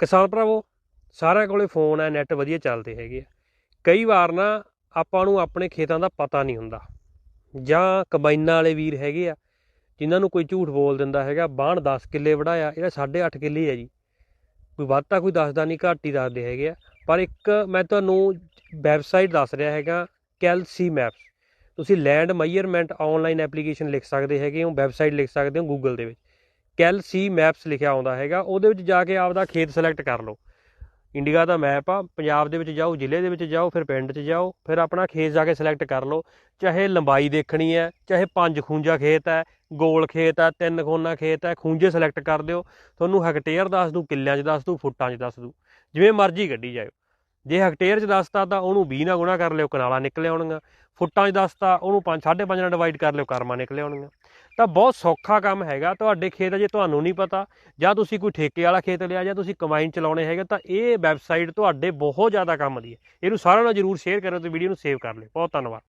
ਕਿਸਾਨ ਭਰਾਵੋ, ਸਾਰਿਆਂ ਕੋਲੇ ਫੋਨ ਹੈ ਨੈਟ ਵਧੀਆ ਚੱਲਦੇ ਹੈਗੇ ਆ। ਕਈ ਵਾਰ ਨਾ ਆਪਾਂ ਨੂੰ ਆਪਣੇ ਖੇਤਾਂ ਦਾ ਪਤਾ ਨਹੀਂ ਹੁੰਦਾ। ਜਾਂ ਕੰਬਾਈਨਾਂ ਵਾਲੇ ਵੀਰ ਹੈਗੇ ਆ, ਜਿਨ੍ਹਾਂ ਨੂੰ ਕੋਈ ਝੂਠ ਬੋਲ ਦਿੰਦਾ ਹੈਗਾ ਬਾਣ 10 ਕਿੱਲੇ ਵੜਾਇਆ, ਇਹਦਾ 8.5 ਕਿੱਲੇ ਹੈ ਜੀ। ਕੋਈ ਵੱਧ ਤਾਂ ਕੋਈ ਦੱਸਦਾ ਨਹੀਂ, ਘੱਟ ਹੀ ਦੱਸਦੇ ਹੈਗੇ ਆ। ਪਰ ਇੱਕ ਮੈਂ ਤੁਹਾਨੂੰ ਵੈਬਸਾਈਟ ਦੱਸ ਰਿਹਾ ਹੈਗਾ, ਕੈਲਸੀ ਮੈਪਸ। ਤੁਸੀਂ ਲੈਂਡ ਮਾਈਅਰਮੈਂਟ ਆਨਲਾਈਨ ਐਪਲੀਕੇਸ਼ਨ ਲਿਖ ਸਕਦੇ ਹੈਗੇ ਹੋ, ਵੈਬਸਾਈਟ ਲਿਖ ਸਕਦੇ ਹੋ, ਗੂਗਲ ਦੇ ਵਿੱਚ। ਕੈਲ ਸੀ ਮੈਪਸ ਲਿਖਿਆ ਆਉਂਦਾ ਹੈਗਾ, ਉਹਦੇ ਵਿੱਚ ਜਾ ਕੇ ਆਪਦਾ ਖੇਤ ਸਿਲੈਕਟ ਕਰ ਲਓ। ਇੰਡੀਆ ਦਾ ਮੈਪ ਆ, ਪੰਜਾਬ ਦੇ ਵਿੱਚ ਜਾਓ, ਜ਼ਿਲ੍ਹੇ ਦੇ ਵਿੱਚ ਜਾਓ, ਫਿਰ ਪਿੰਡ 'ਚ ਜਾਓ, ਫਿਰ ਆਪਣਾ ਖੇਤ ਜਾ ਕੇ ਸਿਲੈਕਟ ਕਰ ਲਓ। ਚਾਹੇ ਲੰਬਾਈ ਦੇਖਣੀ ਹੈ, ਚਾਹੇ ਪੰਜ ਖੂੰਜਾ ਖੇਤ ਹੈ, ਗੋਲ ਖੇਤ ਹੈ, ਤਿੰਨ ਖੋਨਾ ਖੇਤ ਹੈ, ਖੂੰਜੇ ਸਿਲੈਕਟ ਕਰ ਦਿਓ। ਤੁਹਾਨੂੰ ਹੈਕਟੇਅਰ ਦੱਸ ਦੂ, ਕਿੱਲਿਆਂ 'ਚ ਦੱਸ ਦੂ, ਫੁੱਟਾਂ 'ਚ ਦੱਸ ਦੂ। ਜਿਵੇਂ ਮਰਜ਼ੀ ਗੱਡੀ ਜਾਇਓ। ਜੇ ਹੈਕਟੇਅਰ 'ਚ ਦੱਸਤਾ ਤਾਂ ਉਹਨੂੰ 20 ਨਾਲ ਗੁਣਾ ਕਰ ਲਿਓ, ਕਨਾਲਾਂ ਨਿਕਲੇ ਆਉਣਗੀਆਂ। ਫੁੱਟਾਂ 'ਚ ਦੱਸਤਾ, ਉਹਨੂੰ 5 5.5 ਨਾਲ ਡਿਵਾਈਡ ਕਰ ਲਿਓ, ਕਰਮਾਂ ਨਿਕਲੇ ਆਉਣਗੀਆਂ। ਤਾਂ ਬਹੁਤ ਸੌਖਾ ਕੰਮ ਹੈਗਾ ਤੁਹਾਡੇ ਖੇਤ, ਜੇ ਤੁਹਾਨੂੰ ਨਹੀਂ ਪਤਾ, ਜਾਂ ਤੁਸੀਂ ਕੋਈ ਠੇਕੇ ਵਾਲਾ ਖੇਤ ਲਿਆ, ਜਾਂ ਤੁਸੀਂ ਕੰਬਾਈਨ ਚਲਾਉਣੇ ਹੈਗੇ, ਤਾਂ ਇਹ ਵੈਬਸਾਈਟ ਤੁਹਾਡੇ ਬਹੁਤ ਜ਼ਿਆਦਾ ਕੰਮ ਦੀ ਹੈ। ਇਹਨੂੰ ਸਾਰਿਆਂ ਨਾਲ ਜਰੂਰ ਸ਼ੇਅਰ ਕਰਿਓ ਤੇ ਵੀਡੀਓ ਨੂੰ ਸੇਵ ਕਰ ਲਿਓ। ਬਹੁਤ ਧੰਨਵਾਦ।